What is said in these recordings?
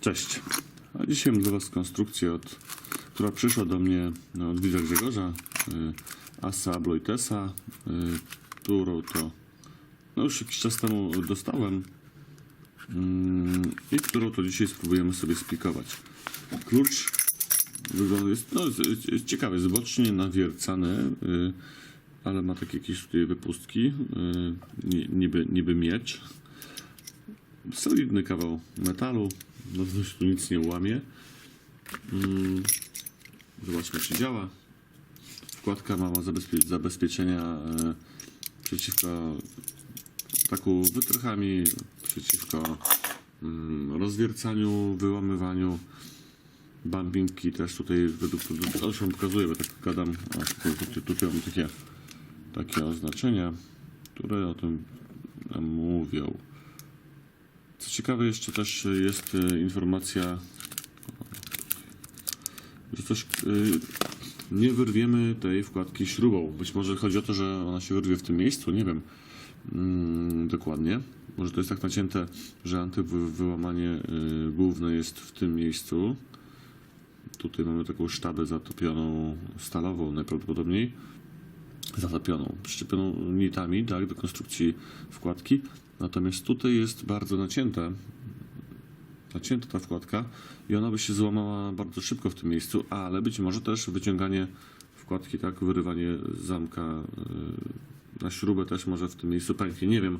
Cześć. A dzisiaj mam dla Was konstrukcję, od, która przyszła do mnie no, od widza Grzegorza, y, Asa Bloitesa, y, którą to no, już jakiś czas temu dostałem mm, i którą to dzisiaj spróbujemy sobie splikować. Klucz wygląda, jest, no, jest, jest ciekawy, jest bocznie nawiercany, y, ale ma takie jakieś tutaj wypustki, y, ni- niby, niby miecz solidny kawał metalu. No dość tu nic nie łamie. Mm, Zobaczmy, czy działa. Wkładka ma zabezpie- zabezpieczenia e, przeciwko taku wytrychami, przeciwko mm, rozwiercaniu, wyłamywaniu. Bumpingi też tutaj według wam pokazuję, bo tak gadam, a tutaj, tutaj, mam takie, takie oznaczenia, które o tym mówią. Co ciekawe, jeszcze też jest e, informacja, że coś e, nie wyrwiemy tej wkładki śrubą. Być może chodzi o to, że ona się wyrwie w tym miejscu, nie wiem mm, dokładnie. Może to jest tak nacięte, że antywyłamanie y, główne jest w tym miejscu. Tutaj mamy taką sztabę zatopioną stalową najprawdopodobniej zatopioną, przyczepioną nitami tak, do konstrukcji wkładki. Natomiast tutaj jest bardzo nacięte, nacięta ta wkładka i ona by się złamała bardzo szybko w tym miejscu, ale być może też wyciąganie wkładki, tak, wyrywanie zamka yy, na śrubę też może w tym miejscu pęknie. Nie wiem.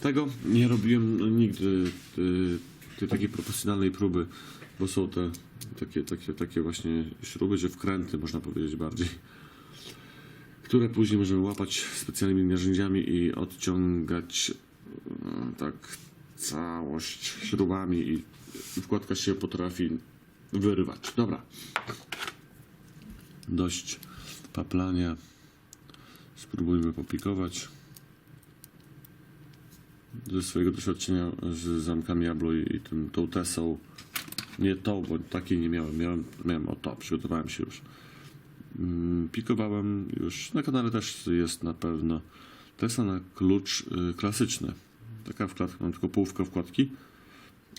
Tego nie robiłem nigdy yy, tej takiej profesjonalnej próby, bo są te takie, takie, takie właśnie śruby, że wkręty można powiedzieć bardziej które później możemy łapać specjalnymi narzędziami i odciągać tak całość śrubami i wkładka się potrafi wyrywać. Dobra. Dość paplania. Spróbujmy popikować. Ze swojego doświadczenia z zamkami Jablo i tym, tą Tesą, nie tą, bo takiej nie miałem, miałem, miałem o to, przygotowałem się już. Mm, pikowałem już na kanale też jest na pewno Tesla na klucz y, klasyczny taka wkładka, mam tylko połówkę wkładki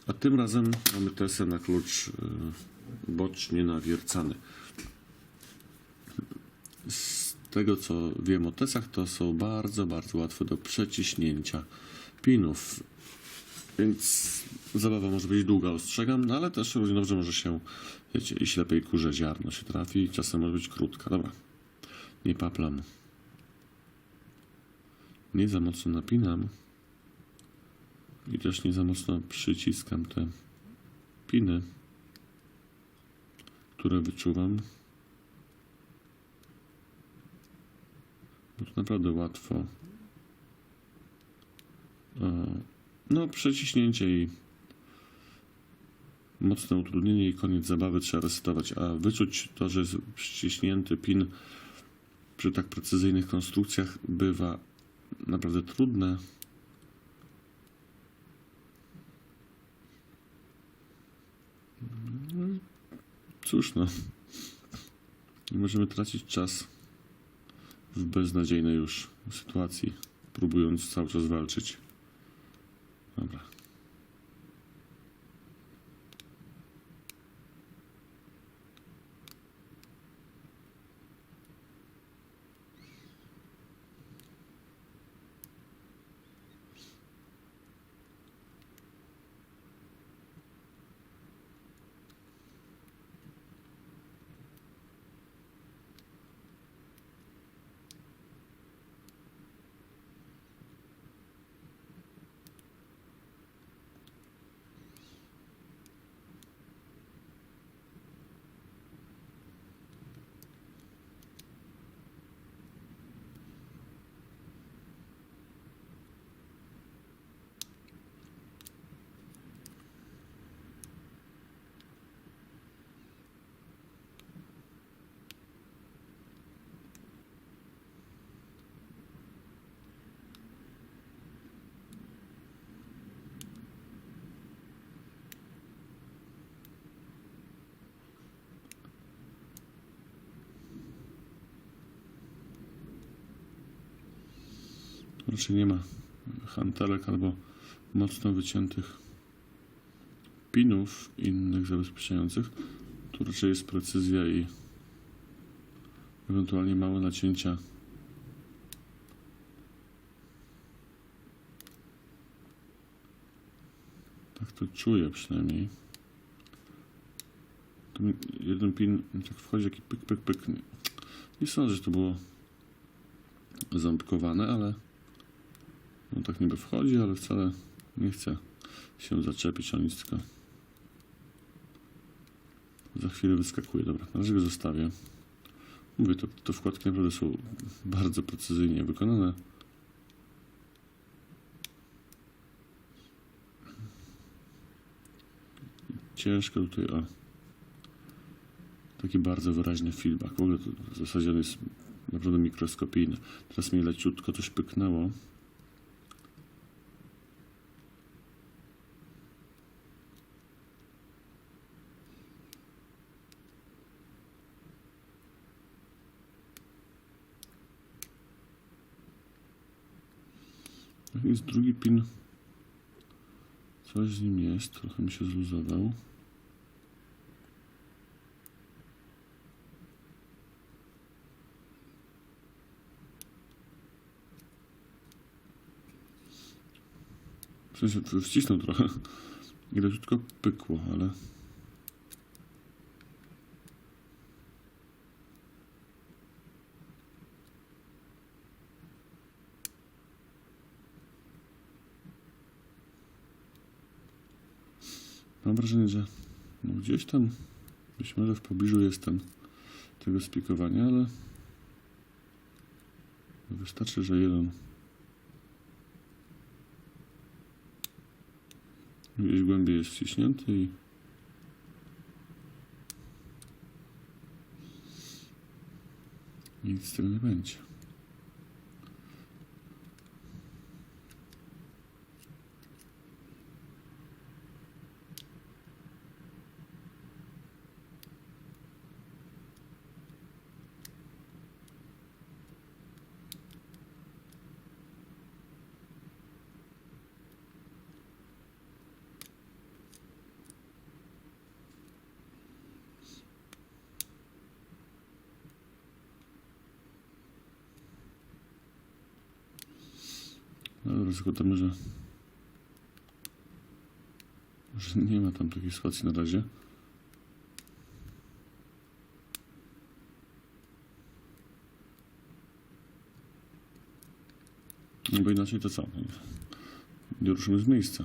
a tym razem mamy Tesla na klucz y, bocznie nawiercany z tego co wiem o Tesach to są bardzo, bardzo łatwe do przeciśnięcia pinów więc zabawa może być długa, ostrzegam, no ale też równie dobrze może się, wiecie, i ślepej kurze ziarno się trafi, czasem może być krótka. Dobra, nie paplam. Nie za mocno napinam. I też nie za mocno przyciskam te piny, które wyczuwam. Bo to naprawdę łatwo. E, no, przeciśnięcie i mocne utrudnienie i koniec zabawy trzeba resetować, a wyczuć to, że jest przyciśnięty pin przy tak precyzyjnych konstrukcjach bywa naprawdę trudne. No i Cóż no, nie możemy tracić czas w beznadziejnej już sytuacji, próbując cały czas walczyć. Dobra. Raczej nie ma hantelek albo mocno wyciętych pinów innych zabezpieczających, tu raczej jest precyzja i ewentualnie małe nacięcia. Tak to czuję przynajmniej. Tu jeden pin tak wchodzi, taki pyk, pyk, pyk. Nie, nie sądzę, że to było ząbkowane, ale no tak niby wchodzi, ale wcale nie chce się zaczepić o nic, tylko za chwilę wyskakuje. Dobra, na razie go zostawię. Mówię, to, to wkładki naprawdę są bardzo precyzyjnie wykonane. Ciężko tutaj o taki bardzo wyraźny feedback. W ogóle to w zasadzie on jest naprawdę mikroskopijny. Teraz mi leciutko coś pyknęło. Tak jest drugi pin. Coś z nim jest. Trochę mi się zluzował. W sensie wcisnął trochę. I leciutko pykło, ale... Mam wrażenie, że no gdzieś tam być może w pobliżu jest ten tego spikowania, ale wystarczy, że jeden gdzieś głębiej jest wciśnięty i nic z tego nie będzie. No Dobra, zakładamy, że, że nie ma tam takiej sytuacji na razie. No bo inaczej to co? Nie ruszymy z miejsca.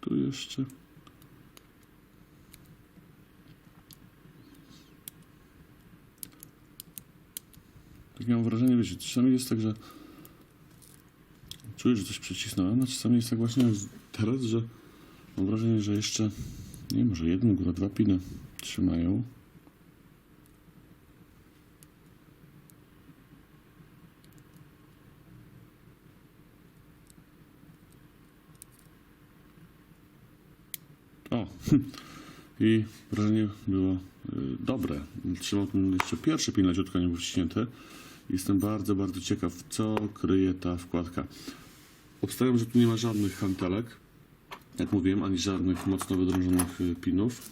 Tu jeszcze. Tak mam wrażenie, wiecie, czasami jest tak, że czuję, że coś przycisnąłem, a czasami jest tak właśnie teraz, że mam wrażenie, że jeszcze, nie może jedną, góra dwa piny trzymają. O, i wrażenie było y, dobre. Trzymał jeszcze pierwszy pin leciutko nie był wciśnięty Jestem bardzo, bardzo ciekaw, co kryje ta wkładka. Obstawiam, że tu nie ma żadnych hantelek, jak mówiłem, ani żadnych mocno wydrążonych y, pinów.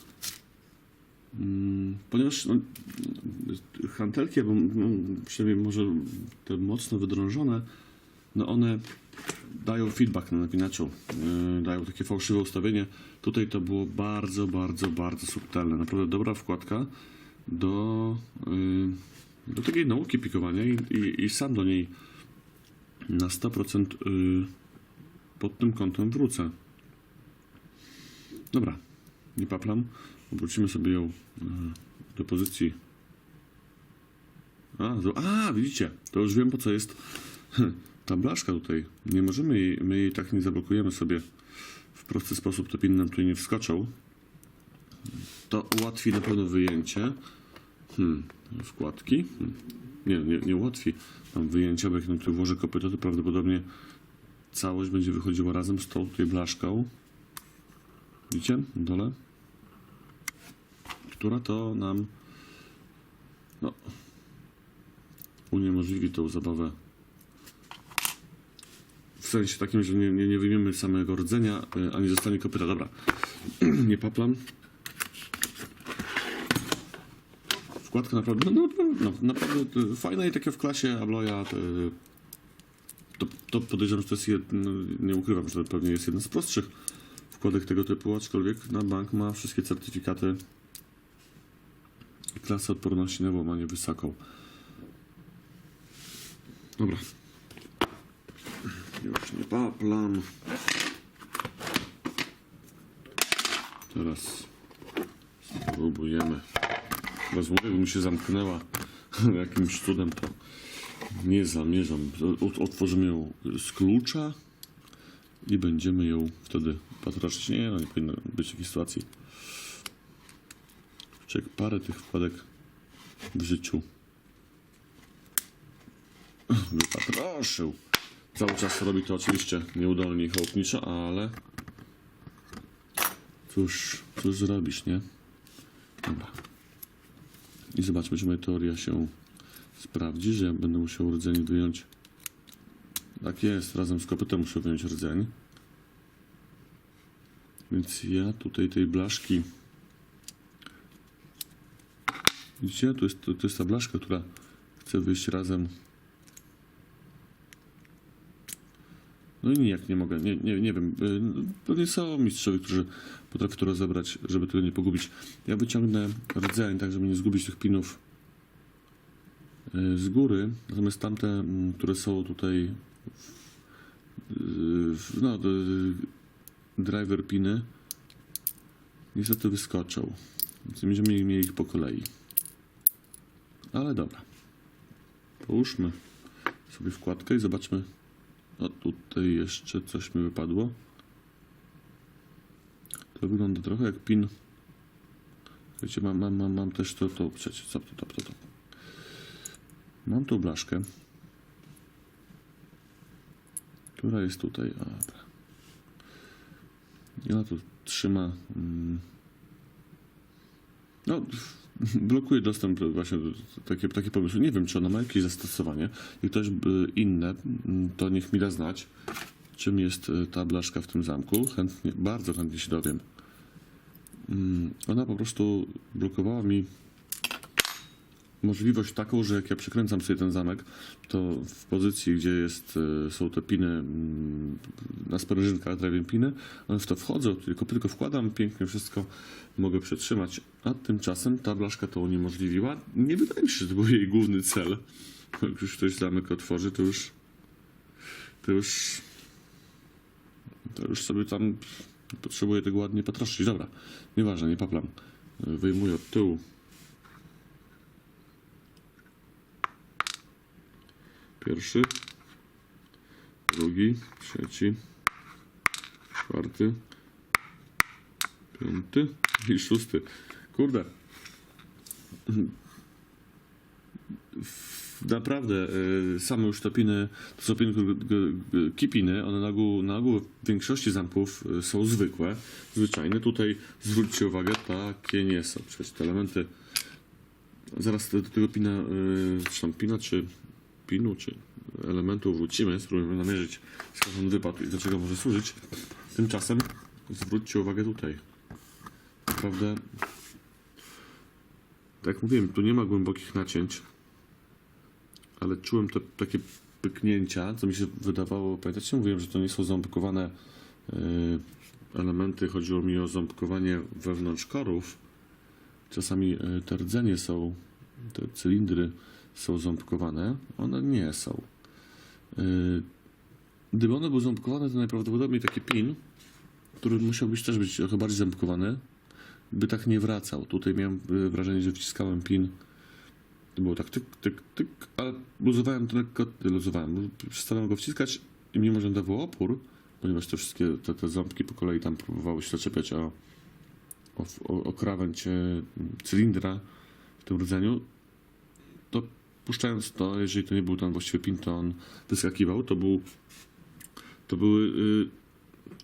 Mm, Ponieważ no, hantelki, albo no, przynajmniej może te mocno wydrążone, no one dają feedback na napinaczu, yy, dają takie fałszywe ustawienie. Tutaj to było bardzo, bardzo, bardzo subtelne. Naprawdę dobra wkładka do, yy, do takiej nauki pikowania i, i, i sam do niej na 100% yy, pod tym kątem wrócę. Dobra, nie paplam. Obrócimy sobie ją yy, do pozycji. A, a, widzicie, to już wiem po co jest ta blaszka tutaj. Nie możemy jej, my jej tak nie zablokujemy sobie w prosty sposób, te piny nam tutaj nie wskoczą. To ułatwi na pewno wyjęcie. Hmm, wkładki. Hmm. Nie, nie, nie ułatwi nam wyjęcia, bo jak nam tutaj włożę kopyto, to prawdopodobnie całość będzie wychodziła razem z tą tutaj blaszką. Widzicie? Na dole. Która to nam no, uniemożliwi tą zabawę w sensie takim, że nie, nie, nie wyjmiemy samego rdzenia, y, ani zostanie kopyta. Dobra, nie paplam. Wkładka naprawdę, no, no, no, naprawdę y, fajna i takie w klasie Abloya. y, To, to podejrzewam, że to jest, jed, no, nie ukrywam, że to pewnie jest jeden z prostszych wkładek tego typu, aczkolwiek na bank ma wszystkie certyfikaty i klasę odporności na łamanie wysoką. Dobra, już nie paplam. Teraz spróbujemy. Bo mi się zamknęła jakimś cudem, to nie zamierzam. Ot- Otworzymy ją z klucza i będziemy ją wtedy patroczyć. Nie, no nie powinno być takiej sytuacji. Czek parę tych wkładek w życiu wypatroszył. Cały czas robi to oczywiście nieudolnie i chałupniczo, ale cóż, cóż zrobisz, nie? Dobra. I zobaczmy, czy moja teoria się sprawdzi, że ja będę musiał rdzeń wyjąć. Tak jest, razem z kopytem muszę wyjąć rdzeń. Więc ja tutaj tej blaszki... Widzicie? To jest, to, to jest ta blaszka, która chce wyjść razem No i nijak nie mogę, nie, nie, nie wiem. y, Pewnie są mistrzowie, którzy potrafią to rozebrać, żeby tego nie pogubić. Ja wyciągnę rdzeń, tak żeby nie zgubić tych pinów y, z góry, natomiast tamte, mm, które są tutaj no, y, driver piny niestety wyskoczą. Więc będziemy mieli ich po kolei. Ale dobra. Połóżmy sobie wkładkę i zobaczmy, a tutaj jeszcze coś mi wypadło. To wygląda trochę jak pin. Wiecie, mam, mam, mam, mam też to, to, przecież, co to, to, to, to. Mam tą blaszkę, która jest tutaj. A. I ona tu trzyma. Mm, no, blokuje dostęp do właśnie do takie, takie pomysły. Nie wiem, czy ona ma jakieś zastosowanie i ktoś by inne, mm, to niech mi da znać, czym jest y, ta blaszka w tym zamku. Chętnie, bardzo chętnie się dowiem. Mm, Ona po prostu blokowała mi możliwość taką, że jak ja przekręcam sobie ten zamek, to w pozycji, gdzie jest, y, są te piny mm, na sprężynkach, piny, one w to wchodzą, tylko, tylko wkładam, pięknie wszystko mogę przetrzymać, a tymczasem ta blaszka to uniemożliwiła. Nie wydaje mi się, że to był jej główny cel. Jak już ktoś zamek otworzy, to już to już to już sobie tam potrzebuję tego ładnie potroszczyć. Dobra, nieważne, nie paplam. Wyjmuję od tyłu Pierwszy, drugi, trzeci, czwarty, piąty i szósty. Kurde. Naprawdę, y, same już te piny, to są kipiny, one na ogół, na ogół w większości zamków y, są zwykłe, zwyczajne. Tutaj zwróćcie uwagę, takie nie są. Przecież te elementy, zaraz do do tego pina, y, czy tam pina, czy pinu czy elementu wrócimy, spróbujemy namierzyć skąd on wypadł i do czego może służyć. Tymczasem zwróćcie uwagę tutaj. Naprawdę, tak jak mówiłem, tu nie ma głębokich nacięć, ale czułem te takie pyknięcia, co mi się wydawało, pamiętacie, mówiłem, że to nie są ząbkowane yy, elementy, chodziło mi o ząbkowanie wewnątrz korów. Czasami yy, te rdzenie są, te cylindry są ząbkowane, one nie są. Yy, Gdyby one były ząbkowane, to najprawdopodobniej taki pin, który musiał być też być trochę bardziej ząbkowany, by tak nie wracał. Tutaj miałem y, wrażenie, że wciskałem pin. To było tak tyk, tyk, tyk, ale luzowałem to lekko, y, luzowałem. Przestałem go wciskać i mimo, że dawał opór, ponieważ te wszystkie te, te ząbki po kolei tam próbowały się zaczepiać o, o, o, o krawędź y, cylindra w tym rdzeniu, to puszczając to, jeżeli to nie był tam właściwy pin, to on wyskakiwał. To był to były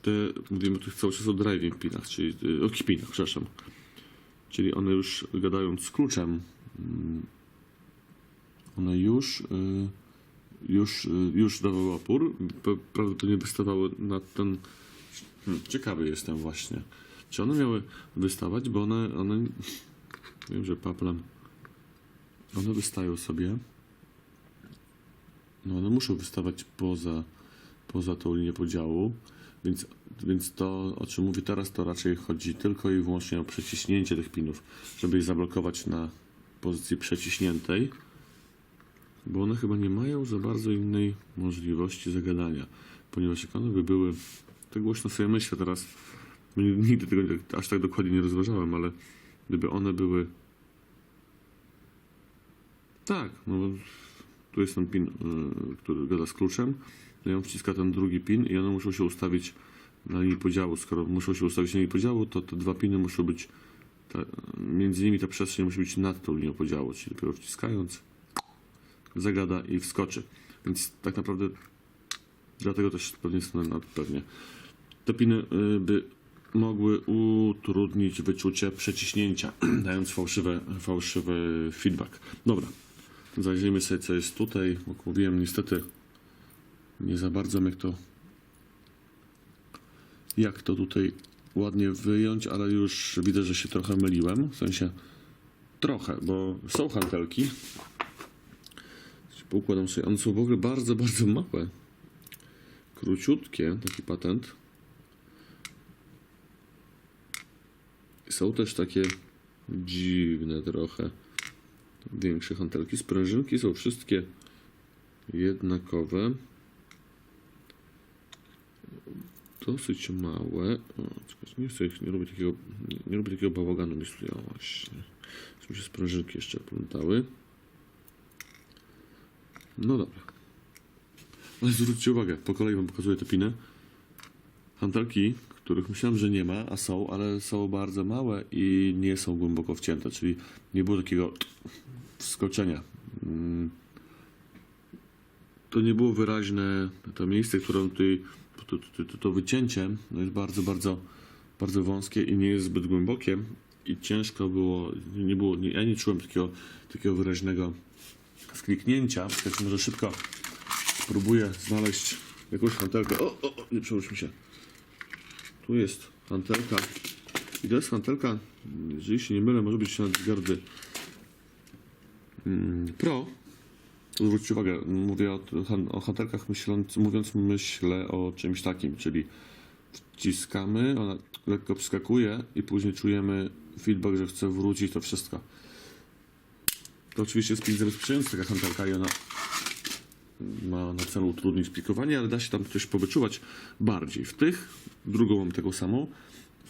te, mówimy tych cały czas o driving pinach, czyli y, o kipinach, przepraszam. Czyli one już gadając z kluczem, mm, one już, y, już, y, już dawały opór, prawdopodobnie wystawały na ten. Hmm, ciekawy jestem właśnie. Czy one miały wystawać, bo one, one wiem, że paplem, one wystają sobie. No one muszą wystawać poza poza tą linię podziału, więc, więc to, o czym mówię teraz, to raczej chodzi tylko i wyłącznie o przeciśnięcie tych pinów, żeby je zablokować na pozycji przeciśniętej, bo one chyba nie mają za bardzo innej możliwości zagadania, ponieważ jak one by były, to głośno sobie myślę teraz, nigdy tego aż tak dokładnie nie rozważałem, ale gdyby one były tak, no bo tu jest ten pin, y, który gada z kluczem, no on wciska ten drugi pin i one muszą się ustawić na linii podziału. Skoro muszą się ustawić na linii podziału, to te dwa piny muszą być, ta, między nimi ta przestrzeń musi być nad tą linią podziału, czyli dopiero wciskając zagada i wskoczy. Więc tak naprawdę dlatego też pewnie na pewnie. Te piny y, by mogły utrudnić wyczucie przeciśnięcia, dając fałszywe, fałszywy feedback. Dobra, zajrzyjmy sobie co jest tutaj. Jak mówiłem, niestety nie za bardzo jak to jak to tutaj ładnie wyjąć, ale już widzę, że się trochę myliłem. W sensie trochę, bo są hantelki. Poukładam sobie. One są w ogóle bardzo, bardzo małe. Króciutkie, taki patent. Są też takie dziwne trochę. Większe hantelki. Sprężynki są wszystkie jednakowe. Dosyć małe. O, nie chcę, nie robię takiego, nie, nie robię takiego bałaganu, myślę, o właśnie. Mi się sprężynki jeszcze plątały. No dobra. Ale zwróćcie uwagę, po kolei wam pokazuję te piny. Hantelki, których myślałem, że nie ma, a są, ale są bardzo małe i nie są głęboko wcięte, czyli nie było takiego wskoczenia. Mm. To nie było wyraźne, to miejsce, które tutaj, to, to, to, wycięcie no jest bardzo, bardzo, bardzo wąskie i nie jest zbyt głębokie i ciężko było, nie było, nie, ja nie czułem takiego, takiego wyraźnego skliknięcia. Więc może szybko spróbuję znaleźć jakąś hantelkę. O, o, o, nie przełóż mi się. Tu jest hantelka. I to jest hantelka, jeżeli się nie mylę, może być na Gardy Pro. Zwróćcie uwagę, mówię o, o myśląc, mówiąc myślę o czymś takim, czyli wciskamy, ona lekko przeskakuje i później czujemy feedback, że chce wrócić to wszystko. To oczywiście jest pin zabezpieczający taka hantelka i ona ma na celu utrudnić plikowanie, ale da się tam coś powyczuwać bardziej. W tych, drugą mam taką samą,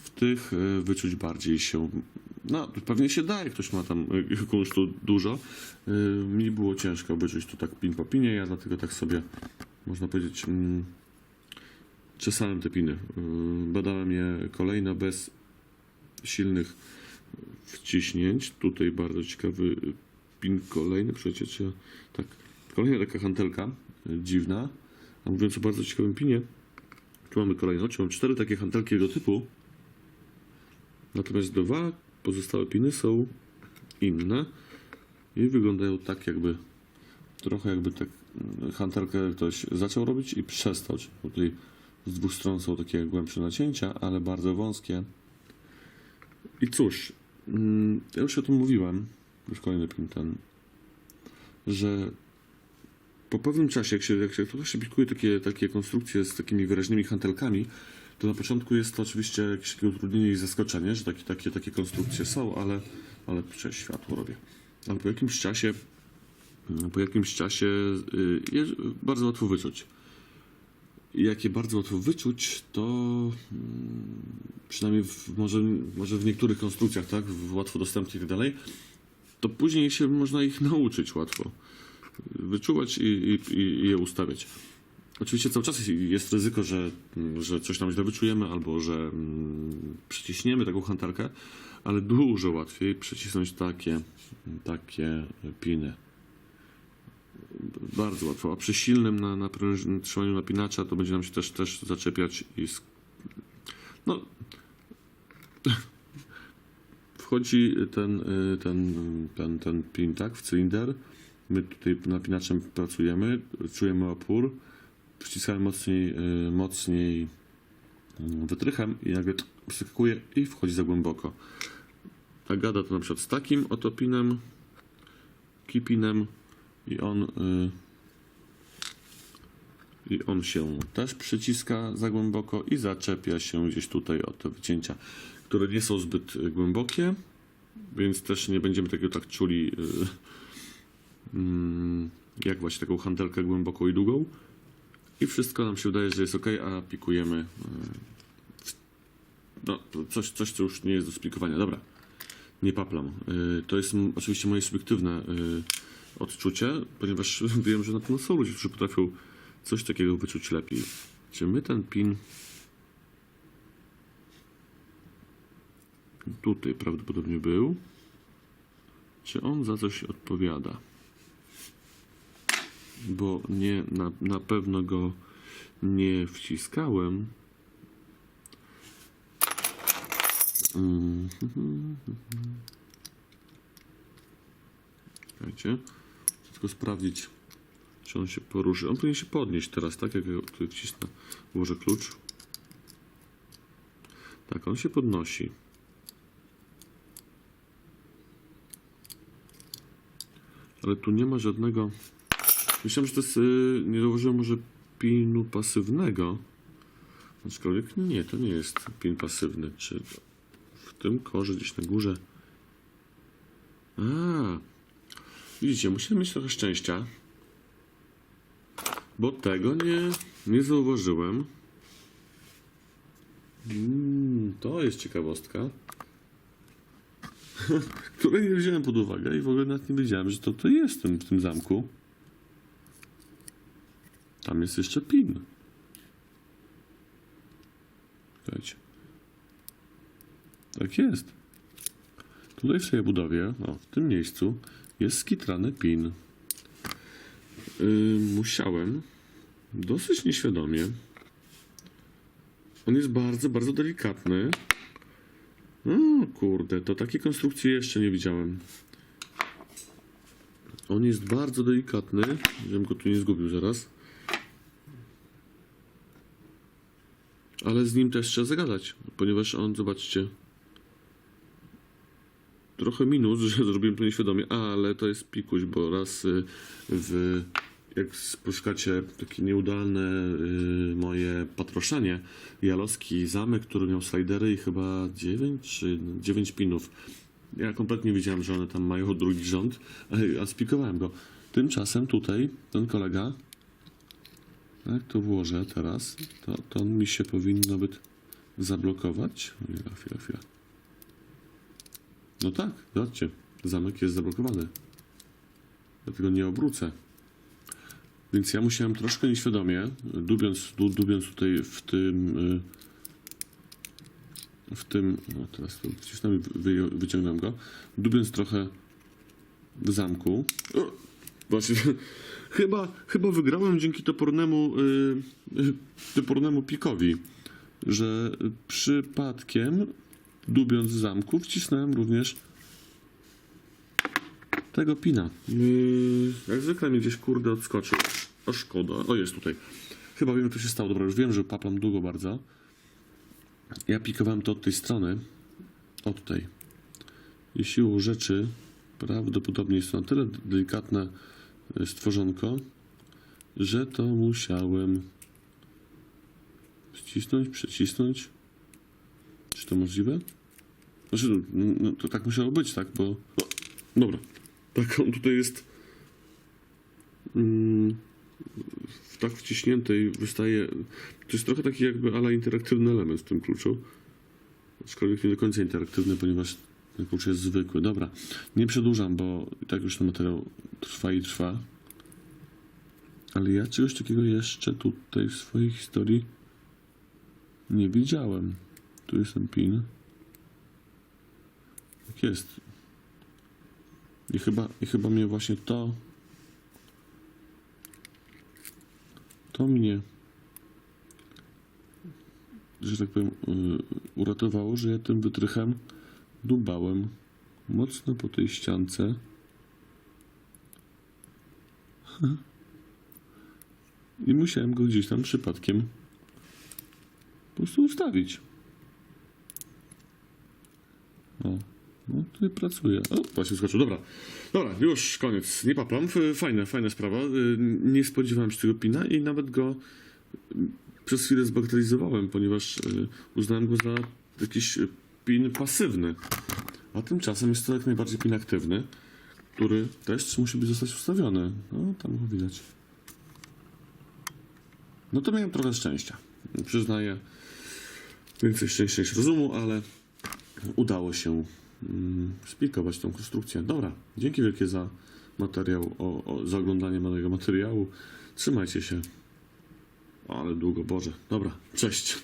w tych e, wyczuć bardziej się, no pewnie się da, jak ktoś ma tam e, jakąś tu dużo. E, Mi było ciężko wyczuć to tak pin po pinie, ja dlatego tak sobie, można powiedzieć, mm, czesałem te piny. Badałem je kolejno bez silnych wciśnięć. Tutaj bardzo ciekawy pin kolejny, przecież tak, kolejna taka hantelka dziwna, a mówiąc o bardzo ciekawym pinie, tu mamy kolejną, czy mam cztery takie hantelki tego typu, natomiast dwa pozostałe piny są inne i wyglądają tak jakby, trochę jakby tak mm, hantelkę ktoś zaczął robić i przestał. Tutaj z dwóch stron są takie głębsze nacięcia, ale bardzo wąskie. I cóż, mm, ja już o tym mówiłem, już kolejny pin ten, że po pewnym czasie, jak się, jak się trochę się pikuje takie, takie konstrukcje z takimi wyraźnymi hantelkami, to na początku jest to oczywiście jakieś utrudnienie i zaskoczenie, że takie, takie, takie konstrukcje są, ale, ale przez światło robię. Ale po jakimś czasie, mm, po jakimś czasie y, bardzo łatwo wyczuć. I jak je bardzo łatwo wyczuć, to mm, przynajmniej w, może, może w niektórych konstrukcjach, tak, w łatwo dostępnych i tak dalej, to później się można ich nauczyć łatwo. Wyczuwać i, i, i je ustawiać. Oczywiście cały czas jest- ryzyko, że, że coś tam źle wyczujemy albo że mm, przyciśniemy taką hantarkę, ale dużo łatwiej przycisnąć takie, takie piny. Bardzo łatwo. A przy silnym na, na trzymaniu napinacza to będzie nam się też, też zaczepiać i sk- no wchodzi ten, y, ten, ten, ten pin tak w cylinder. My tutaj napinaczem pracujemy, czujemy opór, wciskamy mocniej, y, mocniej mm, wytrychem i nagle przeskakuje i wchodzi za głęboko. Ta gada to na przykład z takim oto pinem, kipinem i on y, i on się też przyciska za głęboko i zaczepia się gdzieś tutaj o te wycięcia, które nie są zbyt y, głębokie, więc też nie będziemy takiego tak czuli mm, jak właśnie taką hantelkę głęboką i długą. I wszystko nam się wydaje, że jest ok, a pikujemy. w- No, coś, coś, co już nie jest do spikowania. Dobra, nie paplam. Y, To jest oczywiście moje subiektywne y, odczucie, ponieważ wiem, że na pewno są ludzie, którzy potrafią coś takiego wyczuć lepiej. Czy my ten pin tutaj prawdopodobnie był? Czy on za coś odpowiada? Bo nie, na, na pewno go nie wciskałem. Mm, Czekajcie. Chcę tylko sprawdzić, czy on się poruszy. On powinien się podnieść teraz, tak? Jak ja tutaj wcisnę, włożę klucz. Tak, on się podnosi. Ale tu nie ma żadnego... Myślałem, że to jest... Yy, nie zauważyłem może pinu pasywnego. Aczkolwiek nie, to nie jest pin pasywny. Czy w tym korze gdzieś na górze... A, widzicie, musiałem mieć trochę szczęścia. Bo tego nie, nie zauważyłem. Mm, to jest ciekawostka. Której nie wziąłem pod uwagę i w ogóle nawet nie wiedziałem, że to, to jest w tym, w tym zamku. Tam jest jeszcze pin. Słuchajcie. Tak jest. Tutaj w tej budowie, w tym miejscu, jest skitrany pin. Yy, musiałem dosyć nieświadomie. On jest bardzo, bardzo delikatny. O kurde, to takiej konstrukcji jeszcze nie widziałem. On jest bardzo delikatny, żebym go tu nie zgubił zaraz. Ale z nim też trzeba zagadać, ponieważ on, zobaczcie, trochę minus, że zrobiłem to nieświadomie, ale to jest pikuś, bo raz y, w, jak spuszczacie takie nieudane y, moje patroszenie, Jalowski zamek, który miał slidery i chyba 9 czy 9 pinów. Ja kompletnie wiedziałem, że one tam mają drugi rząd, a spikowałem go. Tymczasem tutaj ten kolega, jak to włożę teraz, to, to mi się powinno być zablokować. Chwila, chwila, chwila. No tak, zobaczcie, zamek jest zablokowany. Dlatego nie obrócę. Więc ja musiałem troszkę nieświadomie, dubiąc, du- dubiąc tutaj w tym, y, w tym, no teraz to i wy, wyciągnąłem go, dubiąc trochę w zamku. O, właśnie, chyba, chyba wygrałem dzięki topornemu, y, y, topornemu pikowi, że przypadkiem dubiąc zamku, wcisnąłem również tego pina. Yy, jak zwykle mi gdzieś kurde odskoczył. A szkoda. O, jest tutaj. Chyba wiem, to się stało. Dobra, już wiem, że papam długo bardzo. Ja pikowałem to od tej strony. Od tej. I siłą rzeczy prawdopodobnie jest to na tyle delikatne stworzonko, że to musiałem ścisnąć, przycisnąć. Czy to możliwe? Znaczy, no, no, to tak musiało być, tak? Bo. O, dobra. Tak, on tutaj jest. Mm, w tak wciśniętej wystaje. To jest trochę taki jakby ala interaktywny element w tym kluczu. Aczkolwiek nie do końca interaktywny, ponieważ ten klucz jest zwykły. Dobra, nie przedłużam, bo i tak już ten materiał trwa i trwa. Ale ja czegoś takiego jeszcze tutaj w swojej historii nie widziałem. Tu jest ten pin. Tak jest. I chyba, I chyba mnie właśnie to. To mnie. Że tak powiem, yy, uratowało, że ja tym wytrychem dubałem mocno po tej ściance. I musiałem go gdzieś tam przypadkiem po prostu ustawić. O, no tutaj pracuje. O, właśnie skoczył. Dobra, dobra, już koniec. Nie paplam. Fajna, fajna sprawa. Y, Nie spodziewałem się tego pina i nawet go y, przez chwilę zbagatelizowałem, ponieważ y, uznałem go za jakiś pin pasywny. A tymczasem jest to jak najbardziej pin aktywny, który też musi być zostać ustawiony. No, tam go widać. No to miałem trochę szczęścia. Przyznaję. Więcej szczęścia niż rozumu, ale udało się mm, spikować tą konstrukcję. Dobra, dzięki wielkie za materiał, o, o, za oglądanie mojego materiału. Trzymajcie się. Ale długo, Boże. Dobra, cześć.